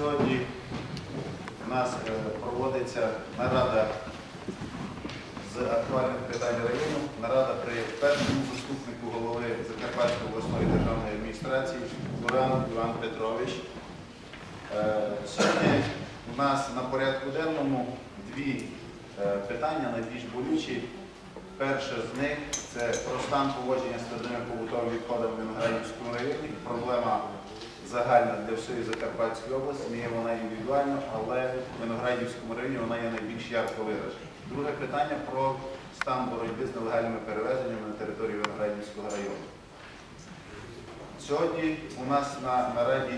сьогодні у нас е, проводиться нарада з актуальних питань району. Нарада при першому заступнику голови Закарпатської обласної державної адміністрації Буран Іван Петрович. Е, Сьогодні у нас на порядку денному дві е, питання найбільш болючі. Перше з них це про стан поводження з твердими побутовими відходами в Виноградівському районі. Проблема загальна для всієї Закарпатської області, не є вона індивідуальна, але в Виноградівському районі вона є найбільш ярко виражена. Друге питання про стан боротьби з нелегальними перевезеннями на території Виноградівського району. Сьогодні у нас на нараді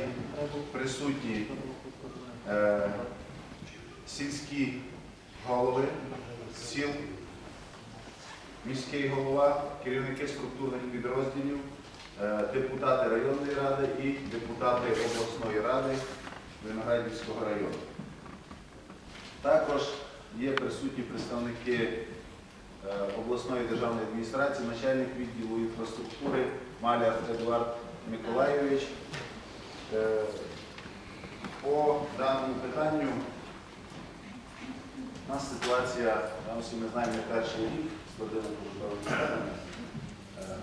присутні е, сільські голови сіл, міський голова, керівники структурних підрозділів, депутати районної ради і депутати обласної ради Виноградівського району. Також є присутні представники е, обласної державної адміністрації, начальник відділу інфраструктури Маляр Едуард Миколайович. Е, По даному питанню у нас ситуація, там всі ми знаємо, перший рік з. Е,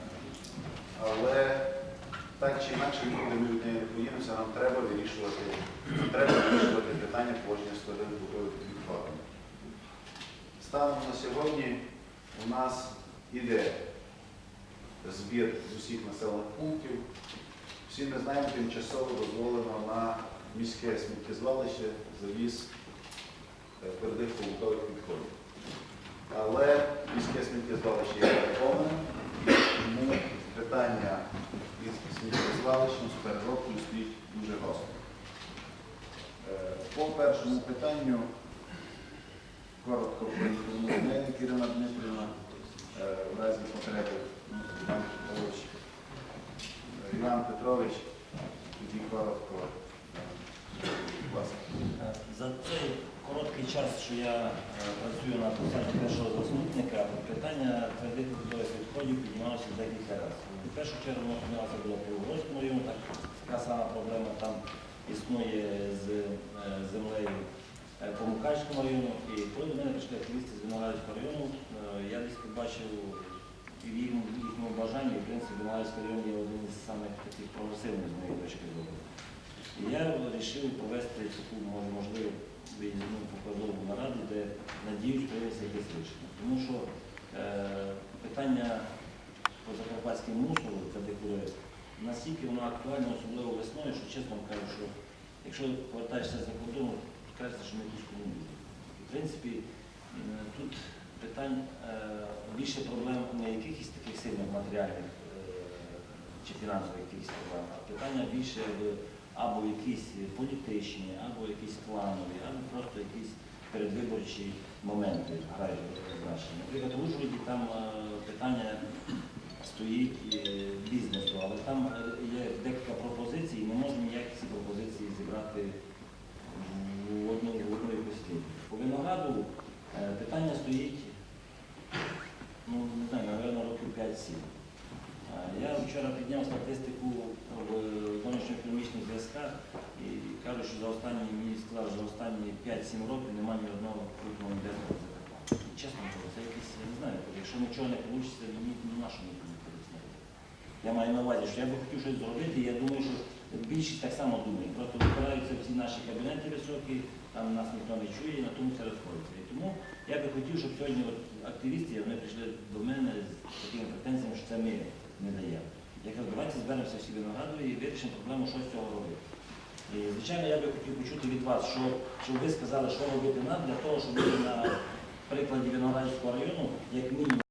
Але так чи інакше, нікуди ми від неї не поїдемося, нам треба вирішувати, треба вирішувати питання поводження з твердими побутовими. Станом на сьогодні у нас іде збір з усіх населених пунктів. Всі ми знаємо, тимчасово дозволено на міське сміттєзвалище завіз е, твердих побутових відходів. Але міське сміттєзвалище є переповненим, тому питання із сміттєзвалищем з переробкою стоїть дуже гостро. Е, По першому питанню коротко проінформує Ірина Дмитрівна е, в разі потреби ну, Іван Петрович. Е, Іван Петрович, тоді коротко. е. За цей короткий час, що я працюю на посаді першого заступника, питання побутових відходів піднімалося декілька разів. В першу чергу воно піднялося було по Угорському району, так, така сама проблема там існує з е, по Мукачському району. І коли до мене прийшли активісти з Виноградівського району, е, я десь побачив і в їхньому, бажанні, в принципі, Виноградівський район є один із самих таких прогресивних з моєї точки зору. І я вирішив провести таку, може, можливо, виїзну показову нараду, де надіюсь прийметься якесь рішення. Тому що е, питання по закарпатському мусору, це деколи настільки воно актуальне, особливо весною, що чесно вам кажу, що якщо повертаєшся за кордону, кажеться, що ми якусь комунізм. І, в принципі, тут питань е, більше проблем не якихось таких сильних матеріальних е, чи фінансових якихось проблем, а питання більше в або якісь політичні, або якісь кланові, або просто якісь передвиборчі моменти грають значення. Наприклад, у Ужгороді там е, питання стоїть бізнесу, але там е, є декілька пропозицій, і ми можемо ніяк ці пропозиції зібрати в одну, в одну якусь. По винограду е, питання стоїть, ну, не знаю, напевно, років 5-7. Е, Я вчора підняв статистику в зовнішньоекономічних зв'язках і кажу, що за останні, мені сказали, що за останні 5-7 років немає ні одного крупного інвестора Чесно це якийсь, я не знаю, якщо нічого не вийде, мені ну, на буде Я маю на увазі, що я би хотів щось зробити, я думаю, що більшість так само думає. Просто вибираються всі наші кабінети високі, там нас ніхто не чує, і на тому все розходиться. І тому я би хотів, щоб сьогодні от активісти вони прийшли до мене з такими претензіями, що це ми не даємо. Я кажу, давайте зберемося всі виноградові і вирішимо проблему, що з цього робити. І, звичайно, я би хотів почути від вас, що, щоб ви сказали, що робити нам для того, щоб ми на прикладі Виноградівського району, як мінімум,